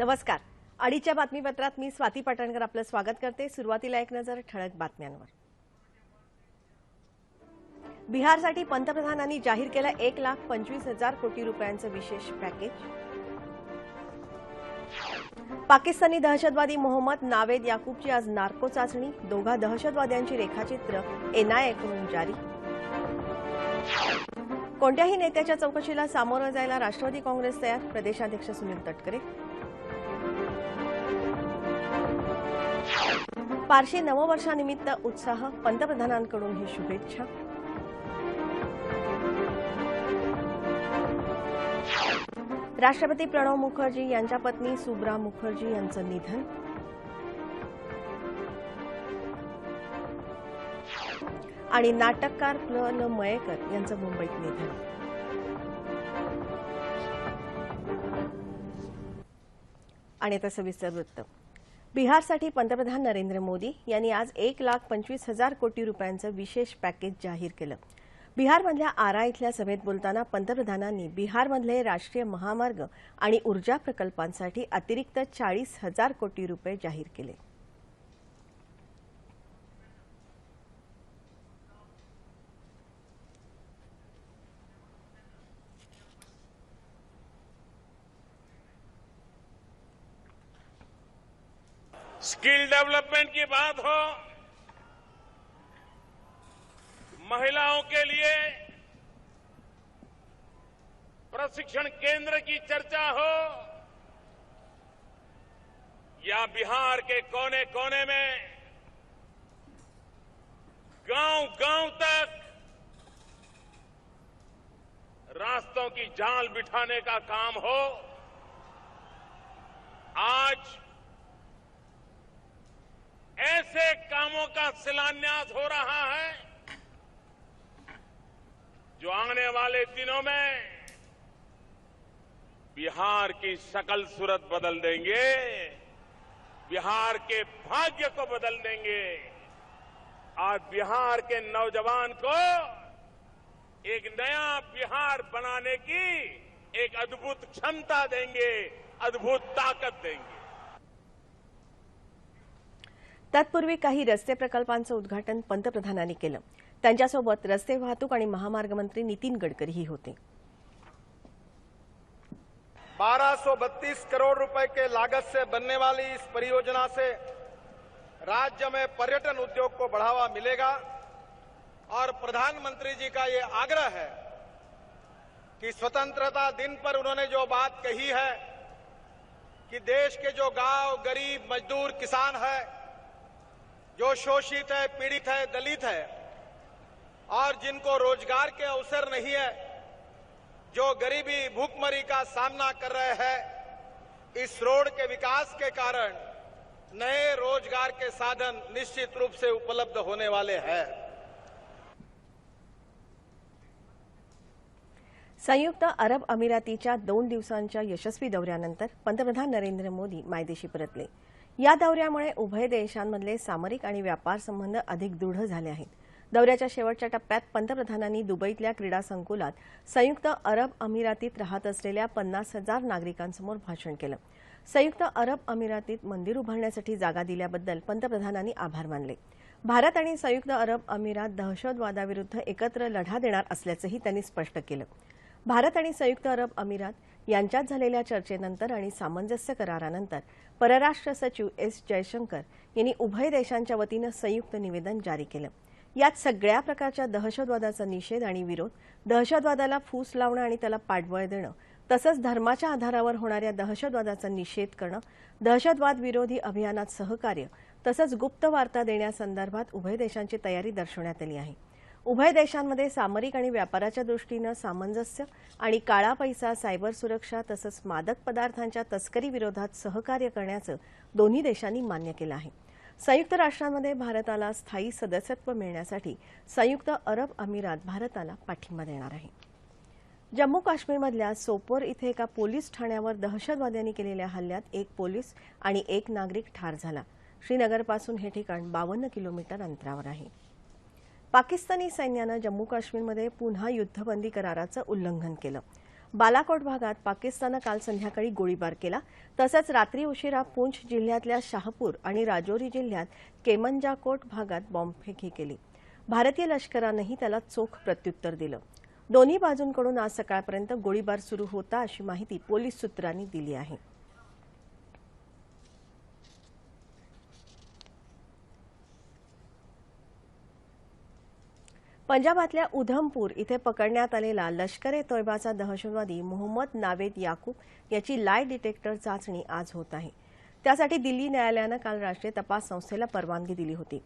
नमस्कार. अडीच्या बातमीपत्रात मी स्वाती पाटणकर आपलं स्वागत करते. सुरुवातीला एक नजर ठळक बातम्यांवर. बिहारसाठी पंतप्रधानांनी जाहीर केलं एक लाख पंचवीस हजार कोटी रुपयांचं विशेष पॅकेज. पाकिस्तानी दहशतवादी मोहम्मद नावेद याकूबची आज नार्को चाचणी. दोघा दहशतवाद्यांची रेखाचित्र एनआयएकडून जारी. कोणत्याही नेत्याच्या चौकशीला सामोरं जायला राष्ट्रवादी काँग्रेस तयार? प्रदेशाध्यक्ष सुनील तटकरे. पारशी नववर्षानिमित्त उत्साह पंतप्रधानांकडून ही शुभेच्छा. राष्ट्रपती प्रणव मुखर्जी यांच्या पत्नी सुब्रा मुखर्जी यांचं निधन. आणि नाटककार प्ल ल मयेकर यांचं मुंबईत निधन. आणि आता सविस्तर वृत्त. बिहारसाठी पंतप्रधान नरेंद्र मोदी यांनी आज एक लाख पंचवीस हजार कोटी रुपयांचं विशेष पॅकेज जाहीर केलं. बिहारमधल्या आरा इथल्या सभेत बोलताना पंतप्रधानांनी बिहारमधले राष्ट्रीय महामार्ग आणि ऊर्जा प्रकल्पांसाठी अतिरिक्त चाळीस हजार कोटी रुपये जाहीर केले. स्किल डेवलपमेंट की बात हो, महिलाओं के लिए प्रशिक्षण केंद्र की चर्चा हो, या बिहार के कोने कोने में गाँव गाँव तक रास्तों की जाल बिठाने का काम हो, आज ऐसे कामों का शिलान्यास हो रहा है जो आने वाले दिनों में बिहार की शकल सूरत बदल देंगे, बिहार के भाग्य को बदल देंगे। आज बिहार के नौजवान को एक नया बिहार बनाने की एक अद्भुत क्षमता देंगे, अद्भुत ताकत देंगे। तत्पूर्वी काही रस्ते प्रकल्पांचं उद्घाटन पंतप्रधानांनी केलं. रस्ते वाहतूक महामार्ग मंत्री नितीन गडकरीही होते. 1232 करोड़ रुपए के लागत से बनने वाली इस परियोजना से राज्य में पर्यटन उद्योग को बढ़ावा मिलेगा और प्रधानमंत्री जी का ये आग्रह है कि स्वतंत्रता दिन पर उन्होंने जो बात कही है कि देश के जो गाँव, गरीब, मजदूर, किसान है जो शोषित है, पीड़ित है, दलित है, और जिनको रोज़गार के अवसर नहीं है, जो गरीबी, भूखमरी का सामना कर रहे हैं, इस रोड के विकास के कारण नए रोज़गार के साधन निश्चित रूप से उपलब्ध होने वाले हैं। संयुक्त अरब अमिरातीच्या दोन दिवसांच्या यशस्वी दौऱ्यानंतर पंतप्रधान नरेंद्र मोदी मायदेशी परतले. या दौऱ्यामुळे उभय देशांमधले सामरिक आणि व्यापार संबंध अधिक दृढ झाले आहेत. दौऱ्याच्या शेवटच्या टप्प्यात पंतप्रधानांनी दुबईतल्या क्रीडा संकुलात संयुक्त अरब अमिरातीत राहत असलेल्या पन्नास हजार नागरिकांसमोर भाषण केलं. संयुक्त अरब अमिरातीत मंदिर उभारण्यासाठी जागा दिल्याबद्दल पंतप्रधानांनी आभार मानले. भारत आणि संयुक्त अरब अमिरात दहशतवादाविरुद्ध एकत्र लढा देणार असल्याचंही त्यांनी स्पष्ट केलं. भारत आणि संयुक्त अरब अमिरात यांच्यात झालेल्या चर्चेनंतर आणि सामंजस्य करारानंतर परराष्ट्र सचिव एस जयशंकर यांनी उभय देशांच्या वतीनं संयुक्त निवेदन जारी केलं. यात सगळ्या प्रकारच्या दहशतवादाचा निषेध आणि विरोध दहशतवादाला फूस लावणं आणि त्याला पाठबळ देणं तसंच धर्माच्या आधारावर होणाऱ्या दहशतवादाचा निषेध करणं दहशतवाद विरोधी अभियानात सहकार्य तसंच गुप्त वार्ता देण्यासंदर्भात उभय देशांची तयारी दर्शवण्यात आली आहे. उभय देशांमध्ये सामरिक आणि व्यापाराच्या दृष्टीनं सामंजस्य आणि काळा पैसा सायबर सुरक्षा तसंच मादक पदार्थांच्या तस्करी विरोधात सहकार्य करण्याचं दोन्ही देशांनी मान्य केलं आहे. संयुक्त राष्ट्रांमध्ये भारताला स्थायी सदस्यत्व मिळण्यासाठी संयुक्त अरब अमिरात भारताला पाठिंबा देणार आहे. जम्मू काश्मीरमधल्या सोपोर इथे एका पोलीस ठाण्यावर दहशतवाद्यांनी केलेल्या हल्ल्यात एक पोलीस आणि एक नागरिक ठार झाला. श्रीनगरपासून हे ठिकाण बावन्न किलोमीटर अंतरावर आहे. पाकिस्तानी सैन्यानं जम्मू काश्मीरमध्ये पुन्हा युद्धबंदी कराराचं उल्लंघन केलं. बालाकोट भागात पाकिस्ताननं काल संध्याकाळी गोळीबार केला. तसंच रात्री उशिरा पूंछ जिल्ह्यातल्या शाहपूर आणि राजौरी जिल्ह्यात केमंजाकोट भागात बॉम्बफेकी केली. भारतीय लष्करानंही त्याला चोख प्रत्युत्तर दिलं. दोन्ही बाजूंकडून आज सकाळपर्यंत गोळीबार सुरू होता अशी माहिती पोलीस सूत्रांनी दिली आहे. पंजाबातल्या उधमपूर इथे पकडण्यात आलेला लष्कर ए तोयबाचा दहशतवादी मोहम्मद नावेद याकूब याची लाय डिटेक्टर चाचणी आज होत आहे. त्यासाठी दिल्ली न्यायालयानं काल राष्ट्रीय तपास संस्थेला परवानगी दिली होती.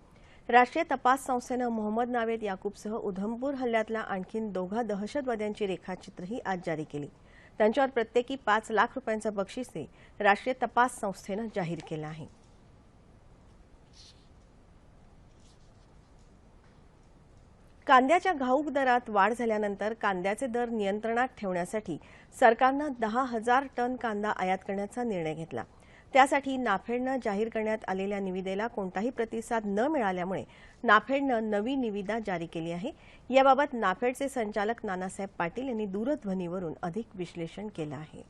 राष्ट्रीय तपास संस्थेनं मोहम्मद नावेद याकूबसह उधमपूर हल्ल्यातल्या आणखीन दोघा दहशतवाद्यांची रेखाचित्रही आज जारी केली. त्यांच्यावर प्रत्येकी पाच लाख रुपयांचं बक्षीसही राष्ट्रीय तपास संस्थेनं जाहीर केलं आहे. कांद्याच्या घाऊक दरात वाढ झाल्यानंतर कांद्याचे दर नियंत्रणात ठेवण्यासाठी सरकारनं दहा हजार टन कांदा आयात करण्याचा निर्णय घेतला. त्यासाठी नाफेडनं जाहीर करण्यात आलेल्या निविदेला कोणताही प्रतिसाद न मिळाल्यामुळे नाफेडनं नवी निविदा जारी केली आहे. याबाबत नाफेडचे संचालक नानासाहेब पाटील यांनी दूरध्वनीवरून अधिक विश्लेषण केलं आहे.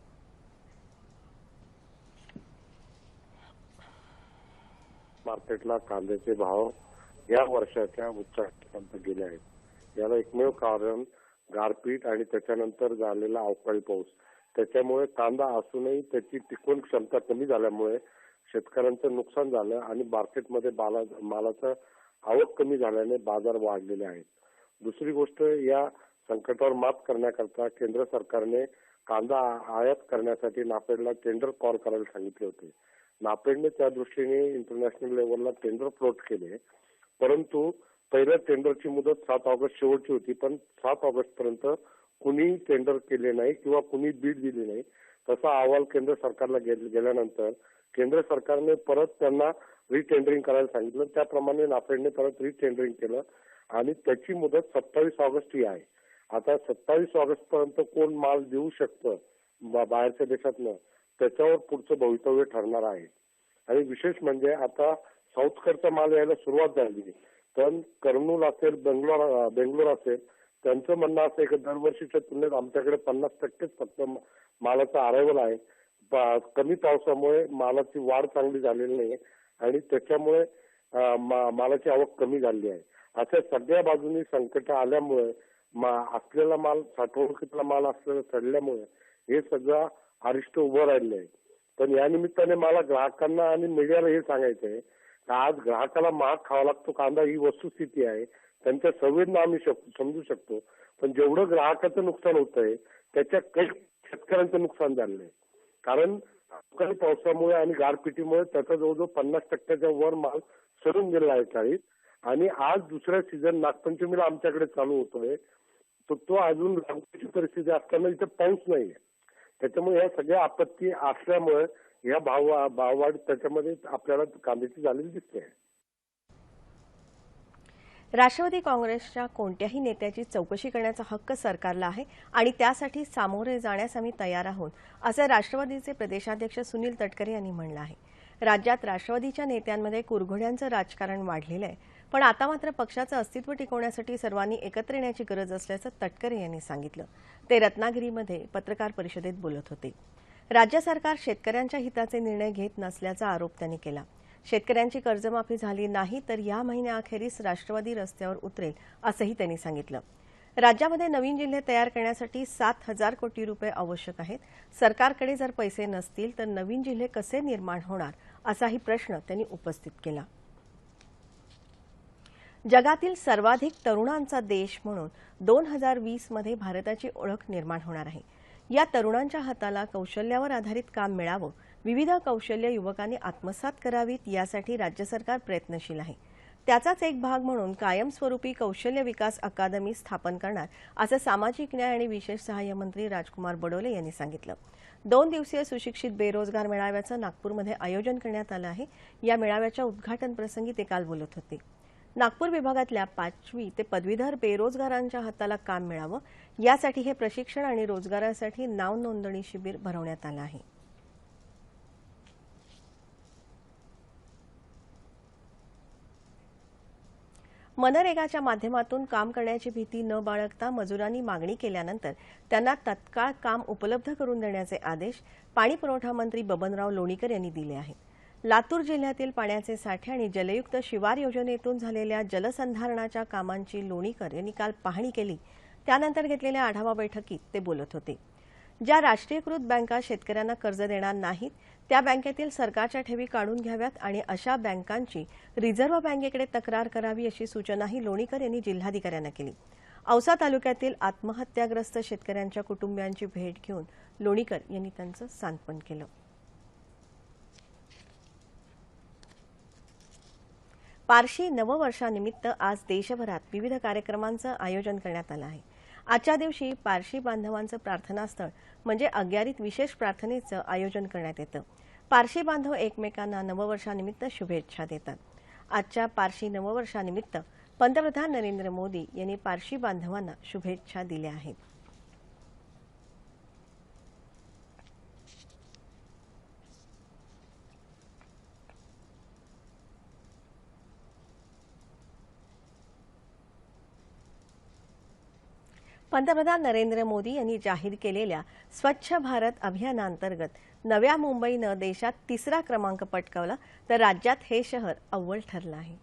मार्केटला कांद्याचे भाव या वर्षाच्या उच्चांकापर्यंत गेल्या आहेत. याला एकमेव कारण गारपीट आणि त्याच्यानंतर झालेला अवकाळी पाऊस. त्याच्यामुळे कांदा असूनही त्याची टिकवून क्षमता कमी झाल्यामुळे शेतकऱ्यांचं नुकसान झालं आणि मार्केटमध्ये बाला मालाचं आवक कमी झाल्याने बाजार वाढलेले आहेत. दुसरी गोष्ट या संकटावर मात करण्याकरता केंद्र सरकारने कांदा आयात करण्यासाठी नाफेडला टेंडर कॉल करायला सांगितले होते. नाफेडने त्या दृष्टीने इंटरनॅशनल लेवलला टेंडर फ्लोट केले. परंतु पहिल्या टेंडरची मुदत सात ऑगस्ट शेवटची होती पण सात ऑगस्ट पर्यंत कुणी टेंडर केले नाही किंवा कुणी बीड दिली नाही. तसा अहवाल केंद्र सरकारला गेल्यानंतर केंद्र सरकारने परत त्यांना रिटेंडरिंग करायला सांगितलं. त्याप्रमाणे नाफेडने परत रिटेंडरिंग केलं आणि त्याची मुदत सत्तावीस ऑगस्ट ही आहे. आता सत्तावीस ऑगस्ट पर्यंत कोण माल देऊ शकतं बाहेरच्या देशातनं त्याच्यावर पुढचं भवितव्य ठरणार आहे. आणि विशेष म्हणजे आता साऊथकडचा माल यायला सुरुवात झाली. पण कर्नूल असेल बेंगलोर बेंगलोर असेल त्यांचं म्हणणं असं आहे की दरवर्षीच्या तुलनेत आमच्याकडे पन्नास टक्केच फक्त मालाचा अरायवल आहे. कमी पावसामुळे मालाची वाढ चांगली झालेली नाही आणि त्याच्यामुळे मा- मालाची आवक कमी झाली आहे. अशा सगळ्या बाजूनी संकट आल्यामुळे मा- असलेला माल साठवणुकीतला माल असलेला चढल्यामुळे हे सगळं अरिष्ट उभं राहिलं आहे. पण या निमित्ताने मला ग्राहकांना आणि मीडियाला हे सांगायचं आहे आज ग्राहकाला महाग खावा लागतो. कांदा ही वस्तुस्थिती आहे. त्यांच्या संवेदना आम्ही समजू शकतो. पण जेवढं ग्राहकाचं नुकसान होत आहे त्याच्या काही शेतकऱ्यांचं नुकसान झालेलं आहे. कारण अवकाळी पावसामुळे आणि गारपिटीमुळे त्याचा जवळजवळ पन्नास टक्क्याच्या वर माल सरून गेलेला आहे चाळीस आणि आज दुसऱ्या सीझन नागपंचमीला आमच्याकडे चालू होतोय. तर तो अजून लागवडीची परिस्थिती असताना इथे पाऊस नाहीये. त्याच्यामुळे या सगळ्या आपत्ती असल्यामुळे या भाव भाववाढ त्याच्यामध्ये आपल्याला कांद्याची झालेली दिसते. राष्ट्रवादी काँग्रेसच्या कोणत्याही नेत्याची चौकशी करण्याचा हक्क सरकारला आहे आणि त्यासाठी सामोरे जाण्यास आम्ही तयार आहोत असं राष्ट्रवादीचे प्रदेशाध्यक्ष सुनील तटकरे यांनी म्हणलं आहे. राज्यात राष्ट्रवादीच्या नेत्यांमध्ये कुरघोड्यांचं राजकारण वाढलेलं आहे पण आता मात्र पक्षाचं अस्तित्व टिकवण्यासाठी सर्वांनी एकत्र येण्याची गरज असल्याचं तटकरे यांनी सांगितलं. ते रत्नागिरीमध्ये पत्रकार परिषदेत बोलत होते. राज्य सरकार शेतकऱ्यांच्या हिताचे निर्णय घेत नसल्याचा आरोप त्यांनी केला. शेतकऱ्यांची कर्जमाफी झाली नाही तर या महिन्याअखेरीस राष्ट्रवादी रस्त्यावर उतरेल असंही त्यांनी सांगितलं. राज्यामध्ये नवीन जिल्हे तयार करण्यासाठी सात हजार कोटी रुपये आवश्यक आहेत. सरकारकडे जर पैसे नसतील तर नवीन जिल्हे कसे निर्माण होणार असाही प्रश्न त्यांनी उपस्थित केला. जगातील सर्वाधिक तरुणांचा देश म्हणून दोन हजार वीसमध्ये भारताची ओळख निर्माण होणार आहे. या तरुणांच्या हाताला कौशल्यावर आधारित काम मिळावं विविध कौशल्य युवकांनी आत्मसात करावीत यासाठी राज्य सरकार प्रयत्नशील आहे. त्याचाच एक भाग म्हणून कायमस्वरूपी कौशल्य विकास अकादमी स्थापन करणार असं सामाजिक न्याय आणि विशेष सहाय्य मंत्री राजकुमार बडोले यांनी सांगितलं. दोन दिवसीय सुशिक्षित बेरोजगार मेळाव्याचं नागपूरमध्ये आयोजन करण्यात आलं आहे. या मेळाव्याच्या उद्घाटन प्रसंगी ते काल बोलत होते. नागपूर विभागातल्या पाचवी ते पदवीधर बेरोजगारांच्या हाताला काम मिळावं यासाठी हे प्रशिक्षण आणि रोजगारासाठी नाव नोंदणी शिबिर भरवण्यात आलं आहे. मनरेगाच्या माध्यमातून काम करण्याची भीती न बाळगता मजुरांनी मागणी केल्यानंतर त्यांना तत्काळ काम उपलब्ध करून देण्याचे आदेश पाणीपुरवठा मंत्री बबनराव लोणीकर यांनी दिले आहेत. लातूर जिल्ह्यातील पाण्याचे साठे आणि जलयुक्त शिवार योजनेतून झालेल्या जलसंधारणाच्या कामांची लोणीकर यांनी काल पाहणी केली. त्यानंतर घेतलेल्या आढावा बैठकीत ते बोलत होते. ज्या राष्ट्रीयकृत बँका शेतकऱ्यांना कर्ज देणार नाहीत त्या बँकेतील सरकारच्या ठेवी काढून घ्याव्यात आणि अशा बँकांची रिझर्व्ह बँकेकडे तक्रार करावी अशी सूचनाही लोणीकर यांनी जिल्हाधिकाऱ्यांना केली. औसा तालुक्यातील आत्महत्याग्रस्त शेतकऱ्यांच्या कुटुंबियांची भेट घेऊन लोणीकर यांनी त्यांचं सांत्वन केलं. पारशी नववर्षानिमित्त आज देशभरात विविध कार्यक्रमांचं आयोजन करण्यात आलं आहे. आजच्या दिवशी पारशी बांधवांचं प्रार्थनास्थळ म्हणजे अग्यारीत विशेष प्रार्थनेचं आयोजन करण्यात येतं. पारशी बांधव एकमेकांना नववर्षानिमित्त शुभेच्छा देतात. आजच्या पारशी नववर्षानिमित्त पंतप्रधान नरेंद्र मोदी यांनी पारशी बांधवांना शुभेच्छा दिल्या आहेत. पंतप्रधान नरेंद्र मोदी यांनी जाहीर केलेल्या स्वच्छ भारत अभियानांतर्गत नव्या मुंबईनं देशात तिसरा क्रमांक पटकावला तर राज्यात हे शहर अव्वल ठरलं आहे.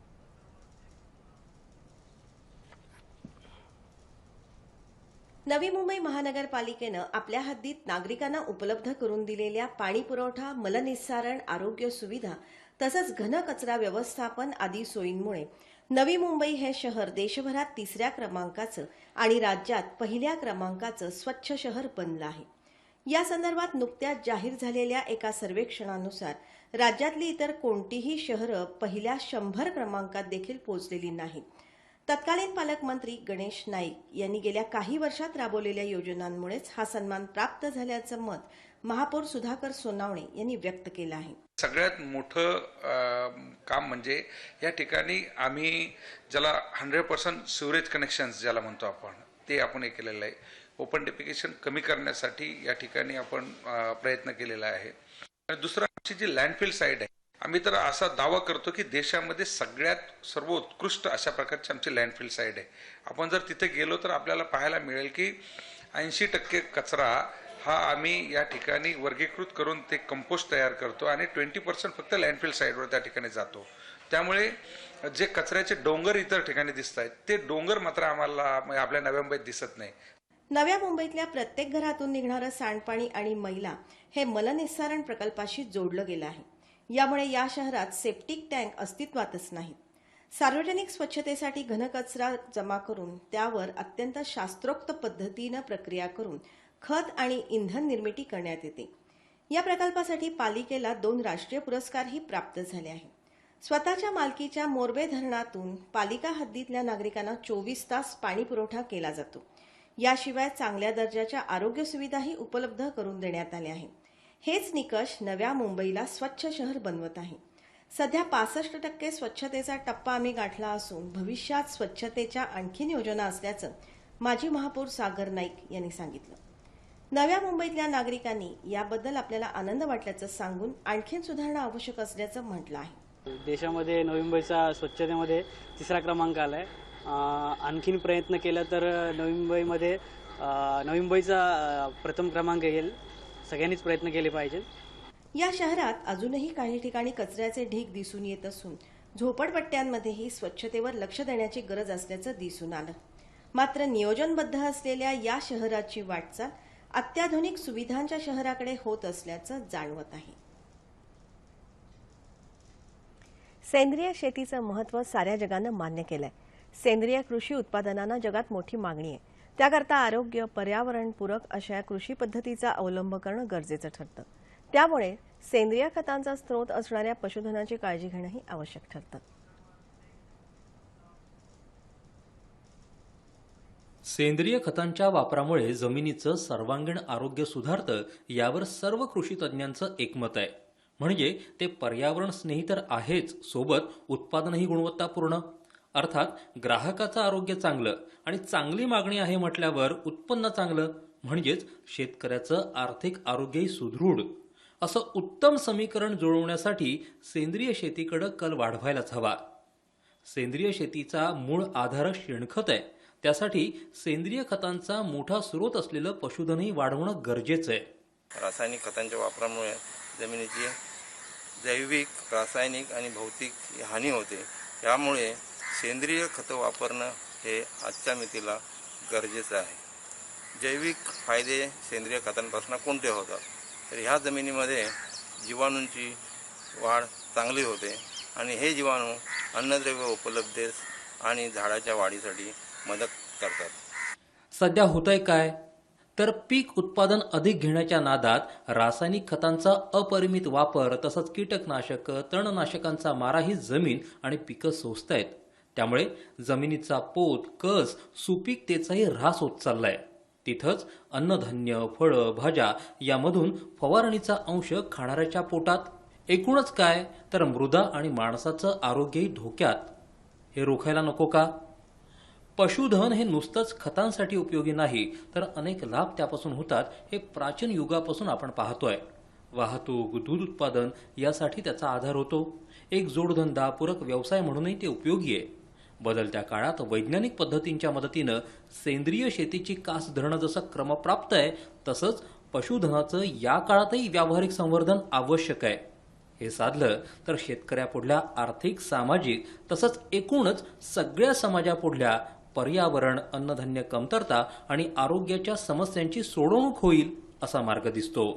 नवी मुंबई महानगरपालिकेनं आपल्या हद्दीत नागरिकांना उपलब्ध करून दिलेल्या पाणी पुरवठा मलनिस्सारण आरोग्य सुविधा तसंच घन कचरा व्यवस्थापन आदी सोयींमुळे नवी मुंबई हे शहर देशभरात तिसऱ्या क्रमांकाचं आणि राज्यात पहिल्या क्रमांकाचं स्वच्छ शहर बनलं आहे. या संदर्भात नुकत्याच जाहीर झालेल्या एका सर्वेक्षणानुसार राज्यातली इतर कोणतीही शहरं पहिल्या शंभर क्रमांकात देखील पोहोचलेली नाहीत. तत्कालीन पालकमंत्री गणेश नाईक यांनी गेल्या काही वर्षात राबवलेल्या योजनांमुळेच हा सन्मान प्राप्त झाल्याचं मत महापौर सुधाकर सोनावणे यांनी व्यक्त केलं आहे. सगळ्यात मोठं काम म्हणजे या ठिकाणी आम्ही ज्याला हंड्रेड पर्सेंट सिवरेज कनेक्शन्स ज्याला म्हणतो आपण ते आपण हे केलेलं आहे. ओपन डेपिकेशन कमी करण्यासाठी या ठिकाणी आपण प्रयत्न केलेला आहे. आणि दुसरं आमची जी लँडफिल साईड आहे आम्ही तर असा दावा करतो की देशामध्ये सगळ्यात सर्वोत्कृष्ट अशा प्रकारची आमची लँडफिल साईड आहे. आपण जर तिथे गेलो तर आपल्याला पाहायला मिळेल की ऐंशी टक्के कचरा हा आम्ही या ठिकाणी वर्गीकृत करून ते कंपोस्ट तयार करतो आणि ट्वेंटी पर्सेंट फक्त लँडफिल साईडवर त्या ठिकाणी जातो. त्यामुळे जे कचऱ्याचे डोंगर इतर ठिकाणी दिसत आहेत ते डोंगर मात्र आम्हाला आपल्या नव्या मुंबईत दिसत नाही. नव्या मुंबईतल्या प्रत्येक घरातून निघणारं सांडपाणी आणि मैला हे मलनिस्सारण प्रकल्पाशी जोडलं गेलं आहे. यामुळे या शहरात सेप्टिक टँक अस्तित्वातच नाहीत. सार्वजनिक स्वच्छतेसाठी घनकचरा जमा करून त्यावर अत्यंत शास्त्रोक्त पद्धतीनं प्रक्रिया करून खत आणि इंधन निर्मिती करण्यात येते. या प्रकल्पासाठी पालिकेला दोन राष्ट्रीय पुरस्कारही प्राप्त झाले आहेत स्वतःच्या मालकीच्या मोरबे धरणातून पालिका हद्दीतल्या नागरिकांना चोवीस तास पाणी पुरवठा केला जातो. याशिवाय चांगल्या दर्जाच्या आरोग्य सुविधाही उपलब्ध करून देण्यात आल्या आहेत. हेच निकष नव्या मुंबईला स्वच्छ शहर बनवत आहे. सध्या पासष्ट टक्के स्वच्छतेचा टप्पा आम्ही गाठला असून भविष्यात स्वच्छतेच्या आणखीन योजना असल्याचं माजी महापौर सागर नाईक यांनी सांगितलं. नव्या मुंबईतल्या नागरिकांनी याबद्दल आपल्याला आनंद वाटल्याचं सांगून आणखीन सुधारणा आवश्यक असल्याचं म्हटलं आहे. देशामध्ये नवी मुंबईचा स्वच्छतेमध्ये तिसरा क्रमांक आला आहे आणखीन प्रयत्न केला तर नवी मुंबईमध्ये नवी मुंबईचा प्रथम क्रमांक येईल. सगळ्यांनीच प्रयत्न केले पाहिजेत या शहरात अजूनही काही ठिकाणी कचऱ्याचे ढीग दिसून येत असून झोपडपट्ट्यांमध्येही स्वच्छतेवर लक्ष देण्याची गरज असल्याचं दिसून आलं. मात्र नियोजनबद्ध असलेल्या या शहराची वाटचाल अत्याधुनिक सुविधांच्या शहराकडे होत असल्याचं जाणवत आहे. सेंद्रिय शेतीचं महत्त्व साऱ्या जगानं मान्य केलंय. सेंद्रिय कृषी उत्पादनांना जगात मोठी मागणी आहे. त्याकरता आरोग्य पर्यावरणपूरक अशा कृषी पद्धतीचा अवलंब करणं गरजेचं ठरतं. त्यामुळे सेंद्रिय खतांचा स्रोत असणाऱ्या पशुधनाची काळजी घेणंही आवश्यक ठरतं. सेंद्रिय खतांच्या वापरामुळे जमिनीचं सर्वांगीण आरोग्य सुधारतं यावर सर्व कृषी तज्ज्ञांचं एकमत आहे. म्हणजे ते पर्यावरण स्नेही तर आहेच सोबत उत्पादनही गुणवत्तापूर्ण. अर्थात ग्राहकाचं आरोग्य चांगलं आणि चांगली मागणी आहे म्हटल्यावर उत्पन्न चांगलं. म्हणजेच शेतकऱ्याचं आर्थिक आरोग्यही सुदृढ. असं उत्तम समीकरण जुळवण्यासाठी सेंद्रिय शेतीकडं कल वाढवायलाच हवा. सेंद्रिय शेतीचा मूळ आधार शेणखत आहे. त्यासाठी सेंद्रिय खतांचा मोठा स्रोत असलेलं पशुधनही वाढवणं गरजेचं आहे. रासायनिक खतांच्या वापरामुळे जमिनीची जैविक रासायनिक आणि भौतिक हानी होते. त्यामुळे सेंद्रिय खतं वापरणं हे आजच्या मितीला गरजेचं आहे. जैविक फायदे सेंद्रिय खतांपासून कोणते होतात? तर ह्या जमिनीमध्ये जीवाणूंची वाढ चांगली होते आणि हे जीवाणू अन्नद्रव्य उपलब्ध आणि झाडाच्या वाढीसाठी मदत करतात. सध्या होतंय काय? तर पीक उत्पादन अधिक घेण्याच्या नादात रासायनिक खतांचा अपरिमित वापर तसंच कीटकनाशक तणनाशकांचा माराही जमीन आणि पिकं सोसत आहेत त्यामुळे जमिनीचा पोत कस सुपीकतेचाही ऱ्हास होत चाललाय. तिथंच अन्नधान्य फळं भाज्या यामधून फवारणीचा अंश खाणाऱ्याच्या पोटात. एकूणच काय? तर मृदा आणि माणसाचं आरोग्यही धोक्यात. हे रोखायला नको का? पशुधन हे नुसतंच खतांसाठी उपयोगी नाही तर अनेक लाभ त्यापासून होतात हे प्राचीन युगापासून आपण पाहतोय. वाहतूक दूध उत्पादन यासाठी त्याचा आधार होतो. एक जोडधंदा पूरक व्यवसाय म्हणूनही ते उपयोगी आहे. बदलत्या काळात वैज्ञानिक पद्धतींच्या मदतीनं सेंद्रिय शेतीची कास धरणं जसं क्रमप्राप्त आहे तसंच पशुधनाचं या काळातही व्यावहारिक संवर्धन आवश्यक आहे. हे साधलं तर शेतकऱ्यापुढल्या आर्थिक सामाजिक तसंच एकूणच सगळ्या समाजापुढल्या पर्यावरण अन्नधान्य कमतरता आणि आरोग्याच्या समस्यांची सोडवणूक होईल असा मार्ग दिसतो.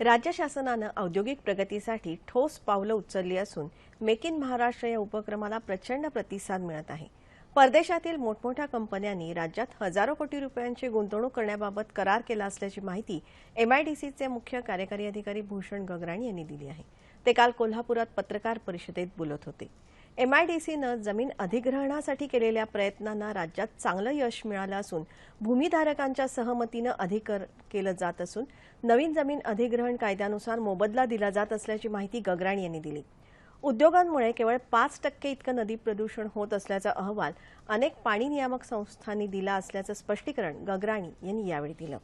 राज्य शासनानं औद्योगिक प्रगतीसाठी ठोस पावलं उचलली असून मेक इन महाराष्ट्र या उपक्रमाला प्रचंड प्रतिसाद मिळत आहे. परदेशातील मोठमोठ्या कंपन्यांनी राज्यात हजारो कोटी रुपयांची गुंतवणूक करण्याबाबत करार केला असल्याची माहिती एमआयडीसीचे मुख्य कार्यकारी अधिकारी भूषण गगराणी यांनी दिली आहे. ते काल कोल्हापुरात पत्रकार परिषदेत बोलत होते. एमआयडीसीनं जमीन अधिग्रहणासाठी केलेल्या प्रयत्नांना राज्यात चांगलं यश मिळालं असून भूमीधारकांच्या सहमतीनं अधिकर केलं जात असून नवीन जमीन अधिग्रहण कायद्यानुसार मोबदला दिला जात असल्याची माहिती गगराणी यांनी दिली. उद्योगांमुळे केवळ पाच टक्के इतकं नदी प्रदूषण होत असल्याचा अहवाल अनेक पाणी नियामक संस्थांनी दिला असल्याचं स्पष्टीकरण गगराणी यांनी यावेळी दिलं.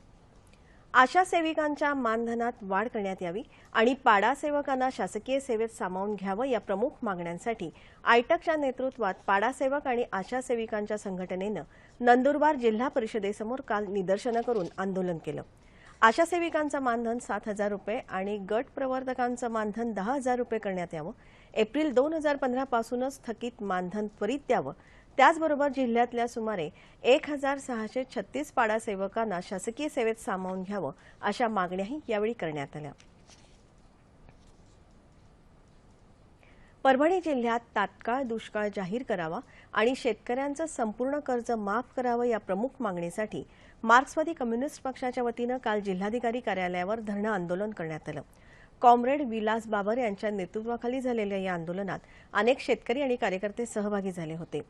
आशा सेविकांच्या मानधनात वाढ करण्यात यावी आणि पाडा सेवकांना शासकीय सेवेत सामावून घ्यावं या प्रमुख मागण्यांसाठी आयटकच्या नेतृत्वात पाडासेवक आणि आशा सेविकांच्या संघटनेनं नंदुरबार जिल्हा परिषदेसमोर काल निदर्शनं करून आंदोलन केलं. आशा सेविकांचं मानधन सात हजार रुपये आणि गट प्रवर्तकांचं मानधन दहा हजार रुपये करण्यात यावं. एप्रिल दोन हजार पंधरापासूनच थकीत मानधन त्वरित द्यावं. त्याचबरोबर जिल्ह्यातल्या सुमारे एक हजार सहाशे छत्तीस पाडा सेवकांना शासकीय सेवेत सामावून घ्यावं अशा मागण्याही यावेळी करण्यात आल्या. परभणी जिल्ह्यात तात्काळ दुष्काळ जाहीर करावा आणि शेतकऱ्यांचं संपूर्ण कर्ज माफ करावं या प्रमुख मागणीसाठी मार्क्सवादी कम्युनिस्ट पक्षाच्या वतीनं काल जिल्हाधिकारी कार्यालयावर धरणं आंदोलन करण्यात आलं. कॉम्रेड विलास बाबर यांच्या नेतृत्वाखाली झालेल्या या आंदोलनात अनेक शेतकरी आणि कार्यकर्ते सहभागी झाले होते.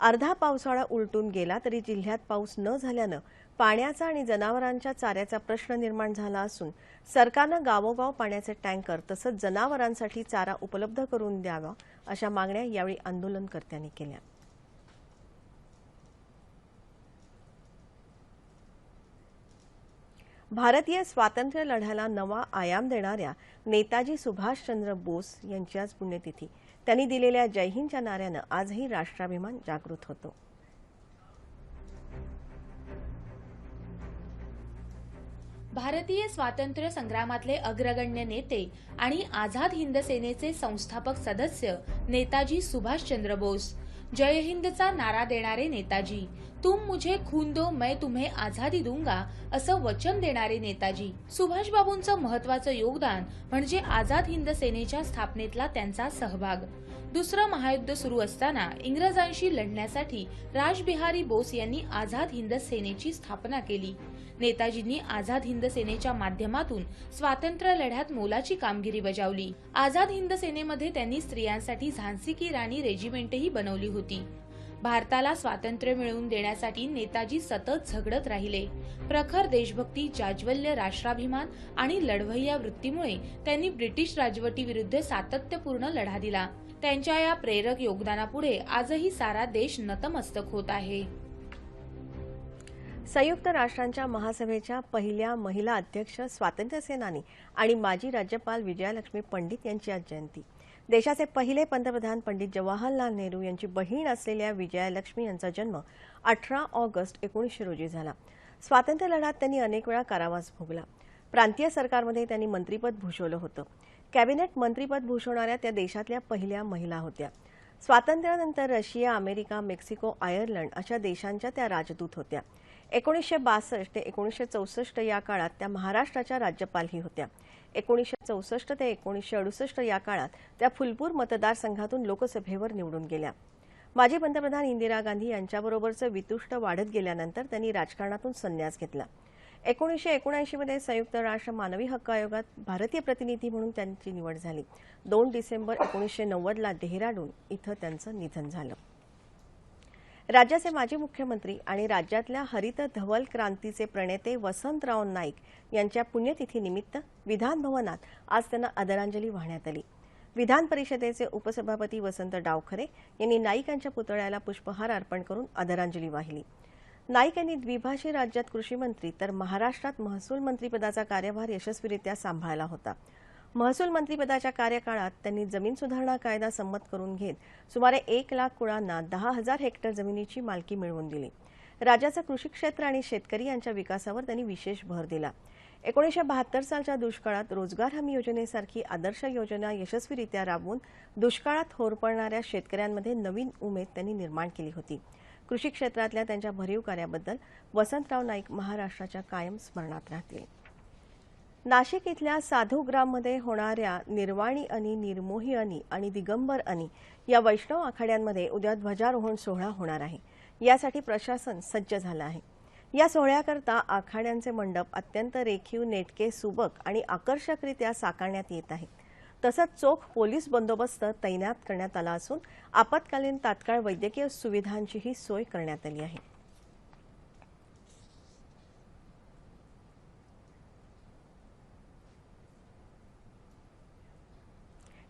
अर्धा पावसाळा उलटून गेला तरी जिल्ह्यात पाऊस न झाल्यानं पाण्याचा आणि जनावरांच्या चाऱ्याचा प्रश्न निर्माण झाला असून सरकारनं गावोगाव पाण्याचे टँकर तसंच जनावरांसाठी चारा उपलब्ध करून द्यावा अशा मागण्या यावेळी आंदोलनकर्त्यांनी केल्या. भारतीय स्वातंत्र्य लढ्याला नवा आयाम देणाऱ्या नेताजी सुभाषचंद्र बोस यांची आज पुण्यतिथी. त्यांनी दिलेल्या जय हिंदच्या नाऱ्यानं आजही राष्ट्राभिमान जागृत होतो. भारतीय स्वातंत्र्य संग्रामातले अग्रगण्य नेते आणि आझाद हिंद सेनेचे संस्थापक सदस्य नेताजी सुभाषचंद्र बोस जय हिंदचा नारा देणारे नेताजी तुम मुझे खून दो मैं तुम्हें आझादी दूंगा असं वचन देणारे नेताजी. सुभाषबाबूंचं महत्वाचं योगदान म्हणजे आझाद हिंद सेनेच्या स्थापनेतला त्यांचा सहभाग. दुसरं महायुद्ध सुरू असताना इंग्रजांशी लढण्यासाठी राजबिहारी बोस यांनी आझाद हिंद सेनेची स्थापना केली. नेताजींनी आझाद हिंद सेनेच्या माध्यमातून स्वातंत्र्य लढ्यात मोलाची कामगिरी बजावली. आझाद हिंद सेनेमध्ये त्यांनी स्त्रियांसाठी झांसी की राणी रेजिमेंटही बनवली होती. भारताला स्वातंत्र्य मिळवून देण्यासाठी नेताजी सतत झगडत राहिले. प्रखर देशभक्ती जाज्वल्य राष्ट्राभिमान आणि लढवय्या वृत्तीमुळे त्यांनी ब्रिटिश राजवटीविरुद्ध सातत्यपूर्ण लढा दिला. त्यांच्या या प्रेरक योगदानापुढे आजही सारा देश नतमस्तक होत आहे. संयुक्त राष्ट्रांच्या महासभेच्या पहिल्या महिला अध्यक्ष स्वातंत्र्य सेनानी आणि माजी राज्यपाल विजयालक्ष्मी पंडित यांची आज जयंती. देशाचे पहिले पंतप्रधान पंडित जवाहरलाल नेहरू यांची बहीण असलेल्या विजयालक्ष्मी यांचा जन्म अठरा ऑगस्ट एकोणीसशे रोजी झाला. स्वातंत्र्य लढ्यात त्यांनी अनेक वेळा कारावास भोगला. प्रांतीय सरकारमध्ये त्यांनी मंत्रीपद भूषवलं होतं. कॅबिनेट मंत्रीपद भूषवणाऱ्या त्या देशातल्या पहिल्या महिला होत्या. स्वातंत्र्यानंतर रशिया अमेरिका मेक्सिको आयर्लंड अशा देशांच्या त्या राजदूत होत्या. एकोणीसशे बासष्ट ते एकोणीसशे चौसष्ट या काळात त्या महाराष्ट्राच्या राज्यपालही होत्या. एकोणीसशे चौसष्ट ते एकोणीसशे अडुसष्ट या काळात त्या फुलपूर मतदारसंघातून लोकसभेवर निवडून गेल्या. माजी पंतप्रधान इंदिरा गांधी यांच्याबरोबरचं वितुष्ट वाढत गेल्यानंतर त्यांनी राजकारणातून संन्यास घेतला. एकोणीसशे एकोणऐंशीमध्ये संयुक्त राष्ट्र मानवी हक्क आयोगात भारतीय प्रतिनिधी म्हणून त्यांची निवड झाली. दोन डिसेंबर एकोणीसशे नव्वदला डेहराडून इथं त्यांचं निधन झालं. राज्याचे माजी मुख्यमंत्री आणि राज्यातल्या हरित धवल क्रांतीचे प्रणेते वसंतराव नाईक यांच्या पुण्यतिथीनिमित्त विधानभवनात आज त्यांना आदरांजली वाहण्यात आली. विधान परिषदेचे उपसभापती वसंत डावखरे यांनी नाईक यांच्या पुतळ्याला पुष्पहार अर्पण करून आदरांजली वाहिली. नाईक यांनी द्विभाषी राज्यात कृषी मंत्री तर महाराष्ट्रात महसूल मंत्रीपदाचा कार्यभार यशस्वीरित्या सांभाळला होता. महसूल मंत्रीपदाच्या कार्यकाळात त्यांनी जमीन सुधारणा कायदा संमत करून घेत सुमारे एक लाख कुळांना दहा हजार हेक्टर जमिनीची मालकी मिळवून दिली. राज्याचं कृषी क्षेत्र आणि शेतकरी यांच्या विकासावर त्यांनी विशेष भर दिला. एकोणीसशे बहात्तर सालच्या दुष्काळात रोजगार हमी योजनेसारखी आदर्श योजना यशस्वीरित्या राबवून दुष्काळात होरपळणाऱ्या शेतकऱ्यांमध्ये नवीन उमेद त्यांनी निर्माण केली होती. कृषी क्षेत्रातल्या त्यांच्या भरीव कार्याबद्दल वसंतराव नाईक महाराष्ट्राच्या कायम स्मरणात राहतील. नाशिक इथल्या साधूग्राममध्ये होणाऱ्या निर्वाणी अनी निर्मोही अनी आणि दिगंबर अनी या वैष्णव आखाड्यांमध्ये उद्या ध्वजारोहण सोहळा होणार आहे. यासाठी प्रशासन सज्ज झालं आहे. या सोहळ्याकरता आखाड्यांचे मंडप अत्यंत रेखीव नेटके सुबक आणि आकर्षकरित्या साकारण्यात येत आहेत तसंच चोख पोलीस बंदोबस्त तैनात करण्यात आला असून आपत्कालीन तात्काळ वैद्यकीय सुविधांचीही सोय करण्यात आली आहे.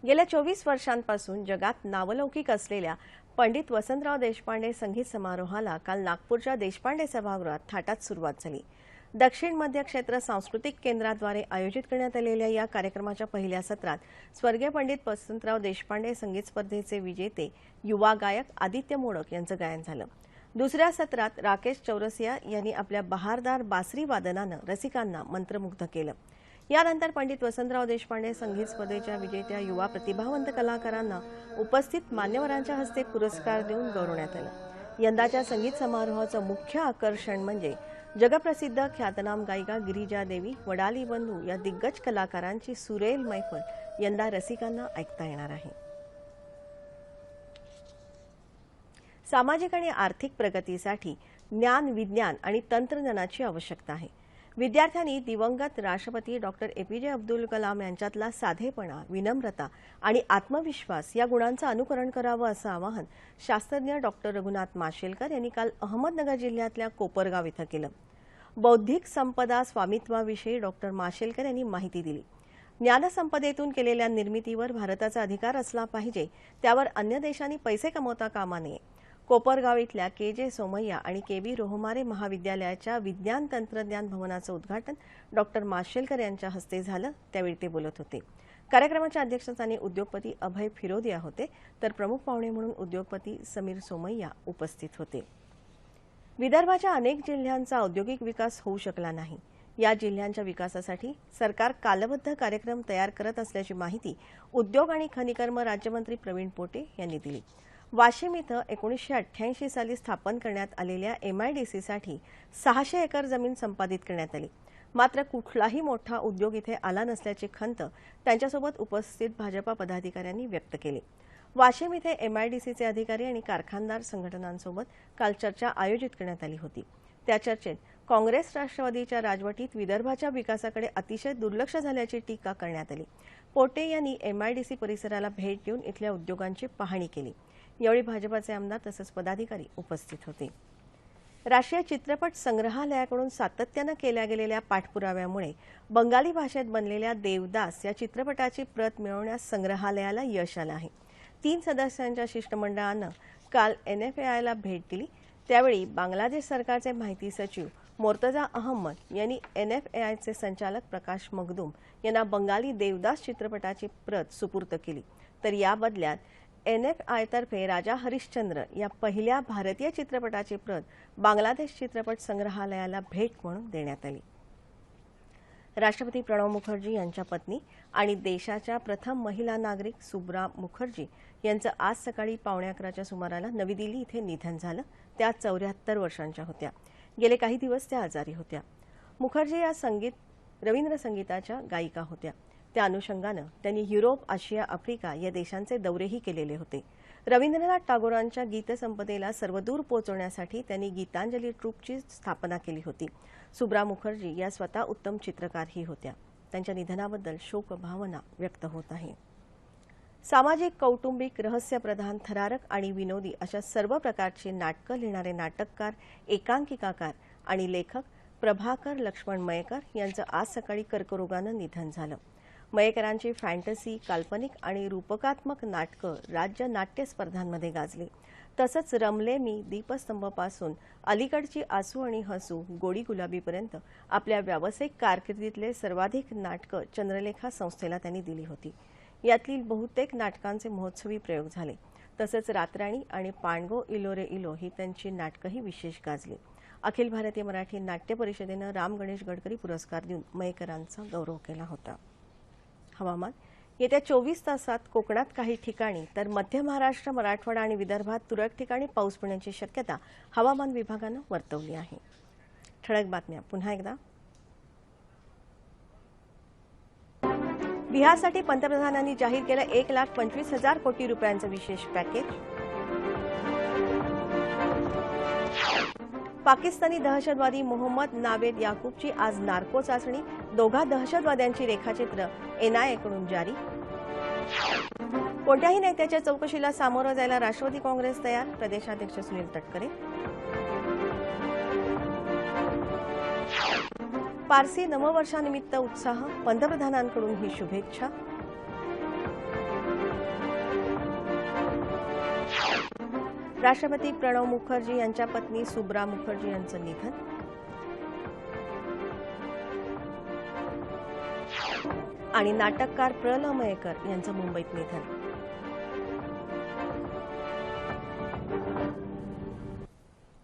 गेल्या चोवीस वर्षांपासून जगात नावलौकिक असलेल्या पंडित वसंतराव देशपांडे संगीत समारोहाला काल नागपूरच्या देशपांडे सभागृहात थाटात सुरुवात झाली. दक्षिण मध्य क्षेत्र सांस्कृतिक केंद्राद्वारे आयोजित करण्यात आलेल्या या कार्यक्रमाच्या पहिल्या सत्रात स्वर्गीय पंडित वसंतराव देशपांडे संगीत स्पर्धेचे विजेते युवा गायक आदित्य मोडक यांचं गायन झालं. दुसऱ्या सत्रात राकेश चौरसिया यांनी आपल्या बहारदार बासरी वादनानं रसिकांना मंत्रमुग्ध केलं. यानंतर पंडित वसंतराव देशपांडे संगीत स्पर्धेच्या विजेत्या युवा प्रतिभावंत कलाकारांना उपस्थित मान्यवरांच्या हस्ते पुरस्कार देऊन गौरवण्यात आलं. यंदाच्या संगीत समारोहाचं मुख्य आकर्षण म्हणजे जगप्रसिद्ध ख्यातनाम गायिका गिरिजा देवी वडाली बंधू या दिग्गज कलाकारांची सुरेल मैफल यंदा रसिकांना ऐकता येणार आहे. सामाजिक आणि आर्थिक प्रगतीसाठी ज्ञान विज्ञान आणि तंत्रज्ञानाची आवश्यकता आहे. विद्यार्थ्यांनी दिवंगत राष्ट्रपती डॉक्टर एपीजे अब्दुल कलाम यांच्यातला साधेपणा विनम्रता आणि आत्मविश्वास या गुणांचं अनुकरण करावं असं आवाहन शास्त्रज्ञ डॉक्टर रघुनाथ माशेलकर यांनी काल अहमदनगर जिल्ह्यातल्या कोपरगाव इथं केलं. बौद्धिक संपदा स्वामित्वाविषयी डॉक्टर माशेलकर यांनी माहिती दिली. ज्ञानसंपदेतून केलेल्या निर्मितीवर भारताचा अधिकार असला पाहिजे त्यावर अन्य देशांनी पैसे कमवता कामा नये. कोपरगाव इथल्या के जे सोमय्या आणि के बी रोहमारे महाविद्यालयाच्या विज्ञान तंत्रज्ञान भवनाचं उद्घाटन डॉक्टर माशेलकर यांच्या हस्ते झालं. त्यावेळी ते बोलत होते. कार्यक्रमाच्या अध्यक्षस्थानी उद्योगपती अभय फिरोदिया होते. तर प्रमुख पाहुणे म्हणून उद्योगपती समीर सोमय्या उपस्थित होते. विदर्भाच्या अनेक जिल्ह्यांचा औद्योगिक विकास होऊ शकला नाही. या जिल्ह्यांच्या विकासासाठी सरकार कालबद्ध कार्यक्रम तयार करत असल्याची माहिती उद्योग आणि खनिकर्म राज्यमंत्री प्रवीण पोटे यांनी दिली. वाशिम इथं एकोणीसशे अठ्ठ्याऐंशी साली स्थापन करण्यात आलेल्या एमआयडीसीसाठी सहाशे एकर जमीन संपादित करण्यात आली. मात्र कुठलाही मोठा उद्योग इथे आला नसल्याची खंत त्यांच्यासोबत उपस्थित भाजपा पदाधिकाऱ्यांनी व्यक्त केली. वाशिम इथे एमआयडीसीचे अधिकारी आणि कारखानदार संघटनांसोबत काल चर्चा आयोजित करण्यात आली होती. त्या चर्चेत काँग्रेस राष्ट्रवादीच्या राजवटीत विदर्भाच्या विकासाकडे अतिशय दुर्लक्ष झाल्याची टीका करण्यात आली. पोटे यांनी एमआयडीसी परिसराला भेट देऊन इथल्या उद्योगांची पाहणी केली. यावेळी भाजपाचे आमदार तसंच पदाधिकारी उपस्थित होते. राष्ट्रीय चित्रपट संग्रहालयाकडून सातत्यानं केल्या गेलेल्या पाठपुराव्यामुळे बंगाली भाषेत बनलेल्या देवदास या चित्रपटाची प्रत मिळवण्यास संग्रहालयाला यश आलं आहे. तीन सदस्यांच्या शिष्टमंडळानं काल एनएफएआयला भेट दिली. त्यावेळी बांगलादेश सरकारचे माहिती सचिव मोर्तजा अहमद यांनी एनएफएआयचे संचालक प्रकाश मगदूम यांना बंगाली देवदास चित्रपटाची प्रत सुपूर्त केली. तर या बदल्यात एन एफ आयतर्फे राजा हरिश्चंद्र या पहिल्या भारतीय चित्रपटाची प्रत बांगलादेश चित्रपट संग्रहालयाला भेट म्हणून देण्यात आली. राष्ट्रपती प्रणव मुखर्जी यांच्या पत्नी आणि देशाच्या प्रथम महिला नागरिक सुब्रा मुखर्जी यांचं आज सकाळी पावणे अकराच्या सुमाराला नवी दिल्ली इथे निधन झालं. त्या चौऱ्याहत्तर वर्षांच्या होत्या. गेले काही दिवस त्या आजारी होत्या. मुखर्जी या संगीत रवींद्र संगीताच्या गायिका होत्या. त्या अनुषंगानं त्यांनी युरोप आशिया आफ्रिका या देशांचे दौरेही केलेले होते. रवींद्रनाथ टागोरांच्या गीतसंपदेला सर्वदूर पोहोचवण्यासाठी त्यांनी गीतांजली ट्रूपची स्थापना केली होती. सुब्रा मुखर्जी या स्वतः उत्तम चित्रकारही होत्या. त्यांच्या निधनाबद्दल शोकभावना व्यक्त होत आहे. सामाजिक कौटुंबिक रहस्यप्रधान थरारक आणि विनोदी अशा सर्व प्रकारची नाटकं लिहिणारे नाटककार एकांकिकाकार आणि लेखक प्रभाकर लक्ष्मण मयेकर यांचं आज सकाळी कर्करोगानं निधन झालं. मयेकरांची फॅन्टसी काल्पनिक आणि रूपकात्मक नाटकं राज्य नाट्य स्पर्धांमध्ये गाजली. तसंच रमले मी दीपस्तंभपासून अलीकडची आसू आणि हसू गोडी गुलाबीपर्यंत आपल्या व्यावसायिक कारकिर्दीतले सर्वाधिक नाटकं चंद्रलेखा संस्थेला त्यांनी दिली होती. यातील बहुतेक नाटकांचे महोत्सवी प्रयोग झाले. तसंच रातराणी आणि पाणगो इलो रे इलो ही त्यांची नाटकंही विशेष गाजली. अखिल भारतीय मराठी नाट्य परिषदेनं राम गणेश गडकरी पुरस्कार देऊन मयेकरांचा गौरव केला होता. हवामान. येत्या चोवीस तासात कोकणात काही ठिकाणी तर मध्य महाराष्ट्र मराठवाडा आणि विदर्भात तुरळक ठिकाणी पाऊस पडण्याची शक्यता हवामान विभागानं वर्तवली आहे. ठळक बातम्या. पुन्हा एकदा. बिहारसाठी पंतप्रधानांनी जाहीर केलं एक लाख पंचवीस हजार कोटी रुपयांचं विशेष पॅकेज. पाकिस्तानी दहशतवादी मोहम्मद नावेद याकूबची आज नार्को चाचणी. दोघा दहशतवाद्यांची रेखाचित्र एनआयएकडून जारी. कोणत्याही नेत्याच्या चौकशीला सामोरं जायला राष्ट्रवादी काँग्रेस तयार? प्रदेशाध्यक्ष सुनील तटकरे. पारसी नववर्षानिमित्त उत्साह. पंतप्रधानांकडून ही शुभेच्छा. राष्ट्रपती प्रणव मुखर्जी यांच्या पत्नी सुब्रा मुखर्जी यांचं निधन. आणि नाटककार प्रल मयेकर यांचं मुंबईत निधन.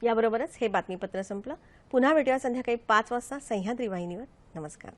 याबरोबरच हे बातमीपत्र संपलं. पुन्हा भेटूया संध्याकाळी पाच वाजता सह्याद्री वाहिनीवर. नमस्कार.